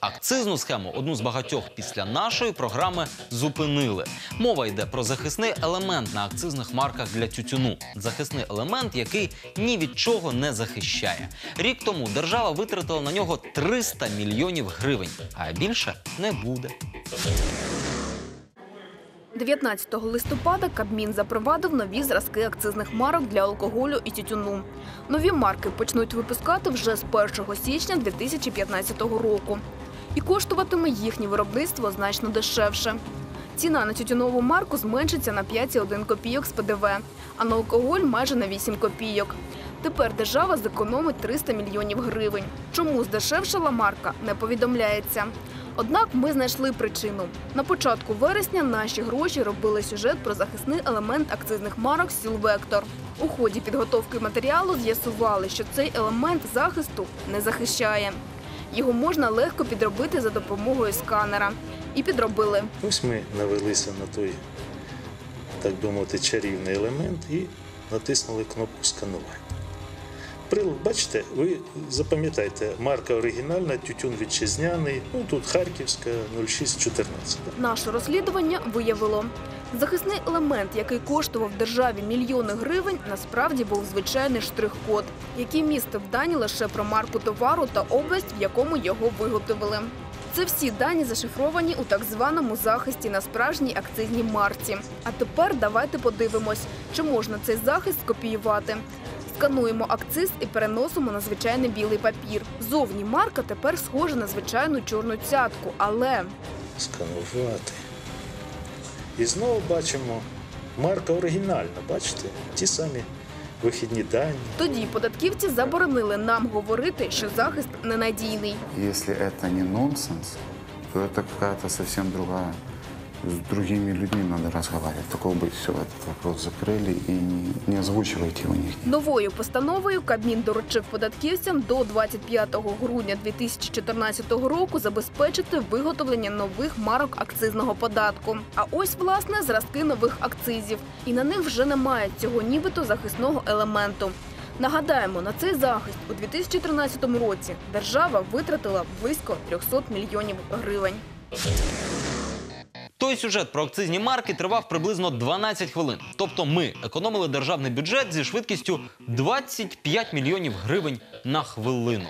Акцизну схему одну з багатьох після нашої програми зупинили. Мова йде про захисний елемент на акцизних марках для тютюну. Захисний елемент, який ні від чого не захищає. Рік тому держава витратила на нього 300 мільйонів гривень, а більше не буде. 19 листопада Кабмін запровадив нові зразки акцизних марок для алкоголю і тютюну. Нові марки почнуть випускати вже з 1 січня 2015 року. І коштуватиме їхнє виробництво значно дешевше. Ціна на тютюнову марку зменшиться на 5,1 копійок з ПДВ, а на алкоголь майже на 8 копійок. Тепер держава зекономить 300 мільйонів гривень. Чому здешевшала марка, не повідомляється. Однак ми знайшли причину. На початку вересня наші гроші робили сюжет про захисний елемент акцизних марок Сілвектор. У ході підготовки матеріалу з'ясували, що цей елемент захисту не захищає. Його можна легко підробити за допомогою сканера. І підробили. Ось ми навелися на той, так мовити, чарівний елемент і натиснули кнопку сканування. Прилад, бачите, ви запам'ятайте, марка оригінальна, тютюн вітчизняний, ну тут Харківська 0614. Наше розслідування виявило, захисний елемент, який коштував державі мільйони гривень, насправді був звичайний штрих-код, який містив дані лише про марку товару та область, в якому його виготовили. Це всі дані зашифровані у так званому захисті на справжній акцизній марці. А тепер давайте подивимось, чи можна цей захист скопіювати. Скануємо акциз і переносимо на звичайний білий папір. Зовні марка тепер схожа на звичайну чорну цятку, але Сканувати. І знову бачимо, марка оригінальна, бачите? Ті самі вихідні дані. тоді податківці заборонили нам говорити, що захист ненадійний. Якщо це не нонсенс, то це якась зовсім совсем другая. С другими людьми надо разговаривать. Такого быть, все, этот вопрос закрыли и не, не озвучивайте его нигде. Новою постановою Кабмін доручив податківцям до 25 грудня 2014 року забезпечити виготовлення нових марок акцизного податку. А ось власне зразки нових акцизів, і на них вже немає цього нібито захисного елементу. Нагадаємо, на цей захист у 2013 році держава витратила близько 300 мільйонів гривень. Той сюжет про акцизні марки тривав приблизно 12 хвилин. Тобто ми економили державний бюджет зі швидкістю 25 мільйонів гривень на хвилину.